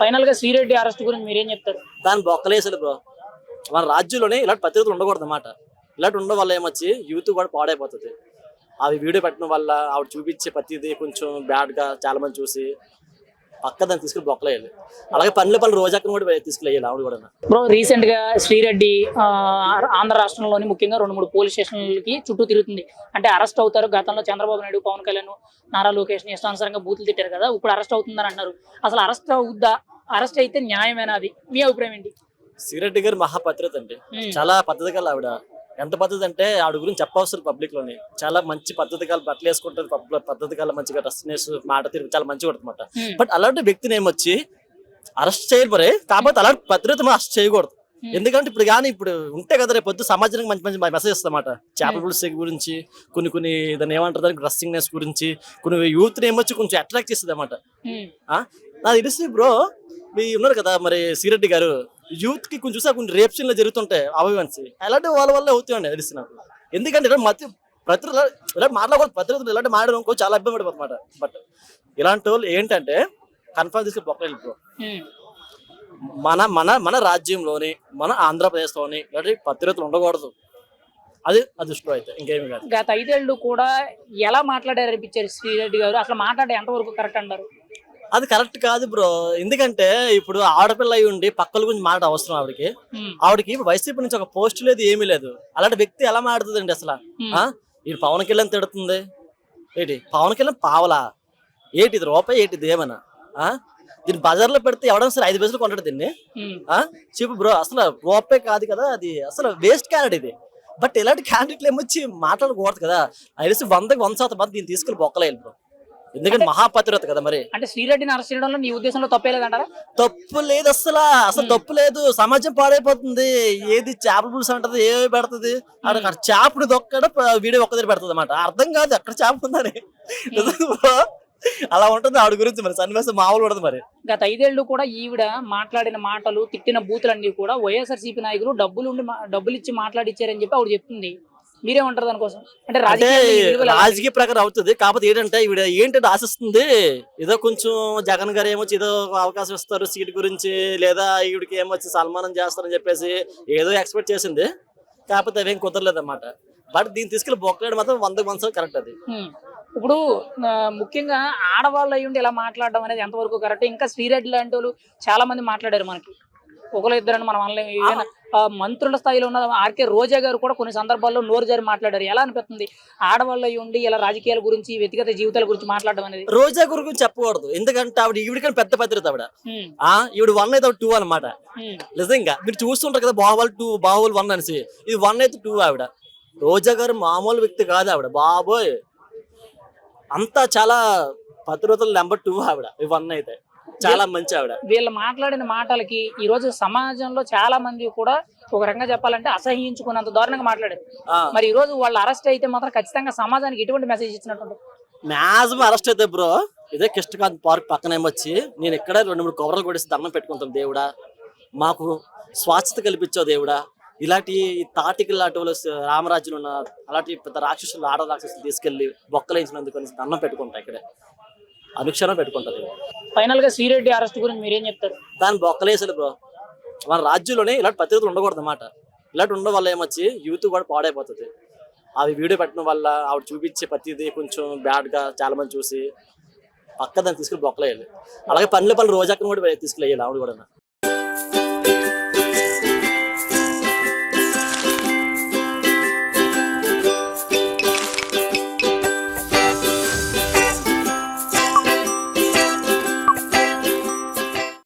ఫైనల్గా శ్రీరెడ్డి అరెస్ట్ గురించి మీరేం చెప్తారు? దాని బొక్కలేసారు బ్రో. మన రాజ్యంలోనే ఇలాంటి పత్రికలు ఉండకూడదు అన్నమాట. ఇలాంటి ఉండడం వల్ల ఏమొచ్చి యూత్ కూడా పాడైపోతుంది. అవి వీడియో పెట్టడం వల్ల ఆవిడ చూపించే ప్రతిదీ కొంచెం బ్యాడ్గా చాలా మంది చూసి పక్క దాన్ని తీసుకుని బొక్కలేయాలి అలాగే పనుల పనులు రోజాకని కూడా తీసుకెళ్ళాలి ఆవిడ కూడా. బ్రో రీసెంట్గా శ్రీరెడ్డి ఆంధ్ర రాష్ట్రంలోని ముఖ్యంగా రెండు మూడు పోలీస్ స్టేషన్లకి చుట్టూ తిరుగుతుంది. అంటే అరెస్ట్ అవుతారు. గతంలో చంద్రబాబు నాయుడు పవన్ కళ్యాణ్ నారా లోకేష్ ఇష్టానుసారంగా బూతులు తిట్టారు కదా. ఇప్పుడు అరెస్ట్ అవుతుందని అంటున్నారు అసలు అరెస్ట్ అవుద్దా? అరెస్ట్ అయితే న్యాయమేనా అది? మీ అభిప్రాయం ఏంటి? సిరెడ్డి గారు మహాపత్రిత అండి. చాలా పద్ధతి ఆవిడ ఎంత పద్ధతి అంటే ఆవిడ గురించి చెప్పవసరం పబ్లిక్లోని చాలా మంచి పద్ధతి గల బట్టలు వేసుకుంటుంది పబ్- పద్ధతి గల మంచిగా డ్రెస్ మాట తిరిగి చాలా మంచిగా ఉంటుంది బట్ అలాంటి వ్యక్తిని ఏమొచ్చి అరెస్ట్ చేయబోరే కాకపోతే అలాంటి భద్రత అరెస్ట్ చేయకూడదు. ఎందుకంటే ఇప్పుడు కానీ ఇప్పుడు ఉంటే కదా రేపు పొద్దు సమాజానికి మంచి మంచి మెసేజ్ ఇస్తామాట చేపల. పులుసు గురించి కొన్ని కొన్ని దాన్ని ఏమంటారు దానికి డ్రెస్సింగ్నెస్ గురించి కొన్ని యూత్ ఏమొచ్చి కొంచెం అట్రాక్ట్ చేస్తుంది అనమాట నాకు తెలిసి బ్రో మీ ఉన్నారు కదా మరి సిరెడ్డి గారు యూత్కి కొంచెం చూసా కొన్ని రేప్షన్లో జరుగుతుంటాయి అవయవన్స్ అలాంటి వాళ్ళ వల్ల అవుతాయండి తెలిసి నాకు ఎందుకంటే ఇలా మధ్య ప్రతి ఇలా మాట్లాడకూడదు ప్రతిరోజు ఇలాంటి మాట్లాడడం చాలా ఇబ్బంది పడిపోతుంది బట్ ఇలాంటి వాళ్ళు ఏంటంటే కన్ఫర్మ్ తీసుకుని బొక్కలేదు బ్రో ఉమ్. మన మన మన రాజ్యంలోని మన ఆంధ్రప్రదేశ్లోని ఇలాంటి పత్రికలు ఉండకూడదు. అది అదృష్టం అయితే ఇంకేమి కాదు. గత ఐదేళ్ళు కూడా ఎలా మాట్లాడారు అనిపించారు శ్రీరెడ్డి గారు? అసలు మాట్లాడే ఎంతవరకు కరెక్ట్ అంటారు? అది కరెక్ట్ కాదు బ్రో. ఎందుకంటే ఇప్పుడు ఆడపిల్ల అయి ఉండి పక్కల గురించి మాట అవసరం ఆవిడకి. ఆవిడకి వైసీపీ నుంచి ఒక పోస్ట్ లేదు ఏమీ లేదు. అలాంటి వ్యక్తి ఎలా మాడుతుందండి అసలు? ఈ పవన్ కళ్యాణ్ తిడుతుంది. ఏంటి? పవన్ కళ్యాణ్ పావలా. ఏంటి ఇది రూపాయి? ఏంటి ఇది ఏమన్నా? ఆ? దీన్ని బజార్లో పెడితే ఎవడన్నా సరే ఐదు పైసలు కొంటాడు దీన్ని? చెప్పు బ్రో అసలు రూపాయి కాదు కదా అది. అసలు వేస్ట్ క్యాండిడేట్ ఇది. బట్ ఇలాంటి క్యాండిడేట్లు ఏమొచ్చి మాట్లాడకూడదు కదా. తెలిసి వందకి వంద శాతం మంది దీన్ని తీసుకెళ్ళి బొక్కలేదు బ్రో. ఎందుకంటే మహాపతిరత కదా మరి. అంటే శ్రీరెడ్డిని అరెస్ట్ చేయడంలో నీ ఉద్దేశంలో తప్పేలేదంటారా తప్పు లేదు అసలు. అసలు తప్పు లేదు. సమాజం పాడైపోతుంది. ఏది చేపల పులుసు అంటది ఏ పెడుతుంది. అక్కడ చేపడు దొక్కడ వీడియో ఒక్క దగ్గర పెడుతుంది అనమాట అర్థం కాదు అక్కడ చేప ఉందని. అలా ఉంటుంది ఆవిడ గురించి మరి. సన్నివేశం మామూలు ఉండదు మరి. గత ఐదేళ్ళు కూడా ఈవిడ మాట్లాడిన మాటలు తిట్టిన బూతులన్నీ కూడా వైఎస్ఆర్సీపీ నాయకులు డబ్బులు ఉండి డబ్బులు ఇచ్చి మాట్లాడిచ్చారని చెప్పి ఆవిడ చెప్తుంది. మీరేమంటారు దానికోసం అంటే రాజకీయ ప్రకారం అవుతుంది. కాకపోతే ఏంటంటే ఈవిడ ఏంటంటే ఆశిస్తుంది? ఏదో కొంచెం జగన్ గారు ఏమొచ్చి ఏదో అవకాశం ఇస్తారు సీట్ గురించి లేదా ఈవిడికి ఏమొచ్చి సన్మానం చేస్తారని చెప్పేసి ఏదో ఎక్స్పెక్ట్ చేసింది. కాకపోతే అవేం కుదరలేదు అన్నమాట బట్ దీన్ని తీసుకెళ్ళి బొక్కలేడు మాత్రం వంద వంద కరెక్ట్ అది. ఇప్పుడు ముఖ్యంగా ఆడవాళ్ళు అయ్యుండి ఇలా మాట్లాడడం అనేది ఎంతవరకు కరెక్ట్? ఇంకా శ్రీరెడ్డి లాంటి వాళ్ళు చాలా మంది మాట్లాడారు మనకి. ఒకరు ఇద్దరని మనం అనలేము. మంత్రుల స్థాయిలో ఉన్న ఆర్కే రోజా గారు కూడా కొన్ని సందర్భాల్లో నోరు జారి మాట్లాడారు. ఎలా అనిపిస్తుంది? ఆడవాళ్ళు ఉండి ఇలా రాజకీయాల గురించి వ్యక్తిగత జీవితాల గురించి మాట్లాడడం అనేది? రోజా గురించి చెప్పకూడదు. ఎందుకంటే ఆవిడ ఈవిడికని పెద్ద పత్రిక ఆవిడ. ఈవిడ వన్ అయితే టూ అనమాట. నిజంగా మీరు చూస్తుంటారు కదా బాహుబలి టూ బాహుబలి వన్ అనేసి. ఇది వన్ అయితే టూ ఆవిడ. రోజా గారు మామూలు వ్యక్తి కాదు ఆవిడ. బాబోయ్! అంతా చాలా పత్రికలు నెంబర్ టూ ఆవిడ. వన్ అయితే. చాలా మంచి ఆవిడ వీళ్ళు మాట్లాడిన మాటలకి ఈ రోజు సమాజంలో చాలా మంది కూడా ఒక రకంగా చెప్పాలంటే అసహించుకున్నంత దారుణంగా మాట్లాడారు. మరి ఈ రోజు వాళ్ళు అరెస్ట్ అయితే మాత్రం ఖచ్చితంగా సమాజానికి ఎటువంటి మెసేజ్ ఇచ్చినట్టు మ్యాక్సిమం అరెస్ట్ అయితే బ్రో ఇదే కృష్ణకాంత్ పార్క్ పక్కన ఏమొచ్చి నేను ఇక్కడ రెండు మూడు కొబ్బరిలు కొడిసి దండం పెట్టుకుంటాను దేవుడా. మాకు స్వాస్థ్యత కల్పించావు దేవుడా. ఇలాంటి తాటికల్ లాంటి వాళ్ళు రామరాజ్యం ఉన్న అలాంటి పెద్ద రాక్షసులు ఆడ రాక్షసులు తీసుకెళ్ళి బొక్కలేసినందుకు దండం పెట్టుకుంటా ఇక్కడే. అనుక్షణం పెట్టుకుంటది ఫైనల్గా శ్రీరెడ్డి అరెస్ట్ గురించి మీరేం చెప్తారు? దాని బొక్కలేసలు బ్రో. మన రాజ్యంలోనే ఇలాంటి పత్రికలు ఉండకూడదు అన్నమాట. ఇలాంటి ఉండడం వల్ల ఏమొచ్చి యూత్ కూడా పాడైపోతుంది. అవి వీడియో పెట్టడం వల్ల ఆవిడ చూపించే ప్రతిదీ కొంచెం బ్యాడ్గా చాలా మంది చూసి పక్క దాన్ని తీసుకుని బొక్కలేయాలి. అలాగే పనులు పనులు రోజాకని కూడా తీసుకులేయాలి ఆవిడ కూడా.